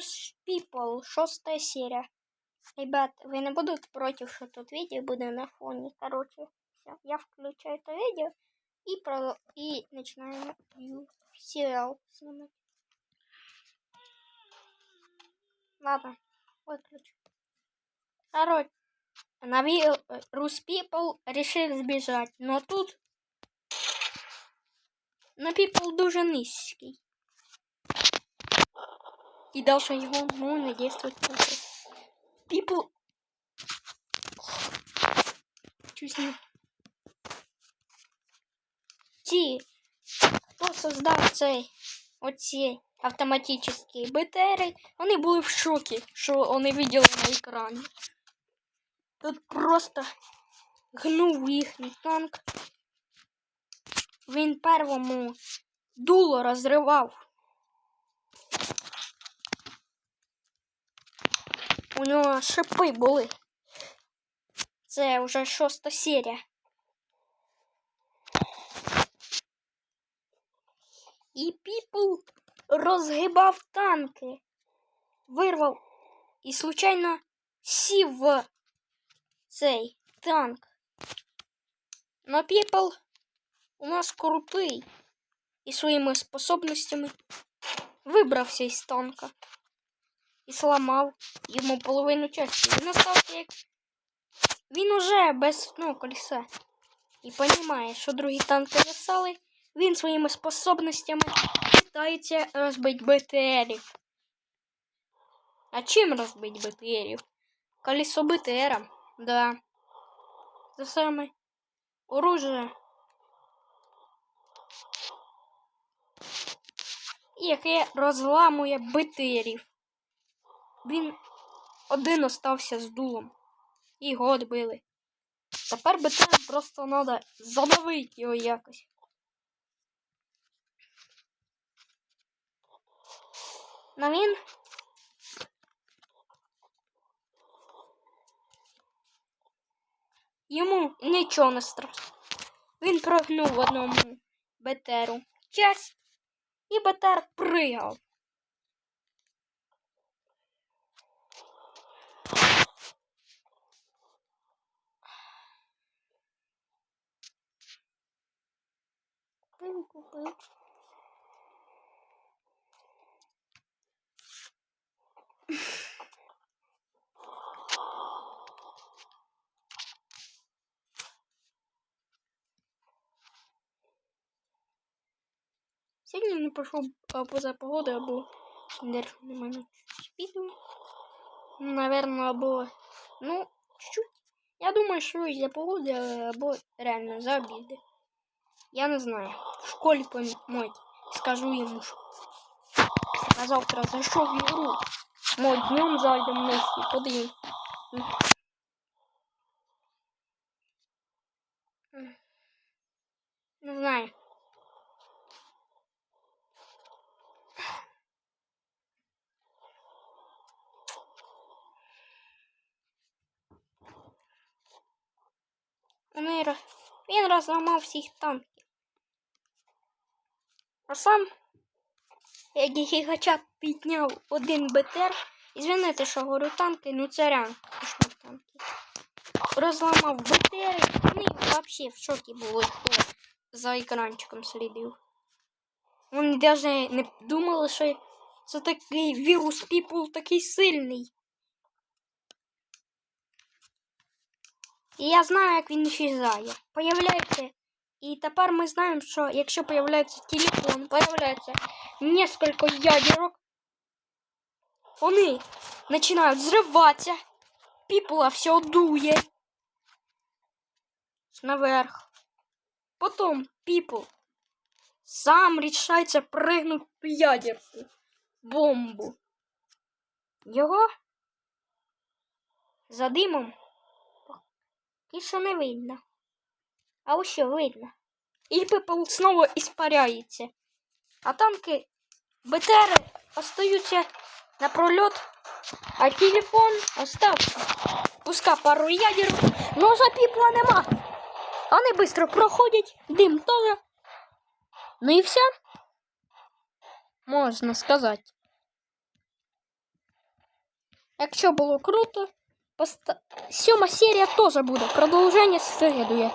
Вирус People, шостая серия. Ребят, вы не будете против, что тут видео будет на фоне. Короче, все. Я включаю это видео и, про... и начинаем ю- сериал снимать. Ладно, выключу. Короче, на Рус People решил сбежать, но тут на People дуже низький. И дальше его ну, не действует просто. People... Чуть не... Ті, хто создав цей, оці автоматичні БТРи, вони були в шокі, що вони виділи на екрані. Тут просто гнув їхній танк. Він первому дуло розривав. У нього шипи були. Це вже шоста серія. І Піпл розгибав танки, вирвав і случайно сів в цей танк. Но Піпл у нас крутий і своїми способностями вибрався із танка і сламав йому половину частини. Він остався як. Він уже без ну, колеса. І розуміє, що другі танки засали, він своїми способностями питається розбити БТРів. А чим розбити БТРів? Колесо БТРом, да. Це саме оружие. Яке розламує БТРів. Він один остався з дулом. І його відбили. Тепер БТР просто треба задавити його якось. Но він Йому нічого не страшно. Він прогнув одному БТРу часть, і БТР пригав. Купив, купив. Сьогодні не пішов або за погоду, або держу на мене спіду. Наверно, або. Ну, чуть. Я думаю, що із-за погоди, або реально за обіди. Я не знаю. В школі помить. Скажу йому, що. А завтра зайшов в ігру. Мо днем зайдемо вместе, подивимось. Не знаю. Вони, роз- він розламав всіх танків. А сам, як гігачат підняв один БТР, і що говорю танки, ну це реально танки. Розламав БТР, вони взагалі в шокі були, хто за екранчиком слідив. Вони навіть не думали, що це такий вірус People такий сильний. І я знаю, як він исчезає. Появляється. І тепер ми знаємо, що якщо появляється телефон, появляється несколько ядерок, вони починають зриватися, піпла все дує наверх. Потім піпл сам рішається пригнути ядерку, бомбу. Його за димом Поки не видно. А ось видно. І пепел знову іспаряється. А танки БТР остаються на прольот, а телефон остався. Пуска пару ядер, но запіпла нема. Вони швидко проходять, дим теж. Ну і все. Можна сказати. Якщо було круто, поста... сьома серія теж буде. Продовження слідує.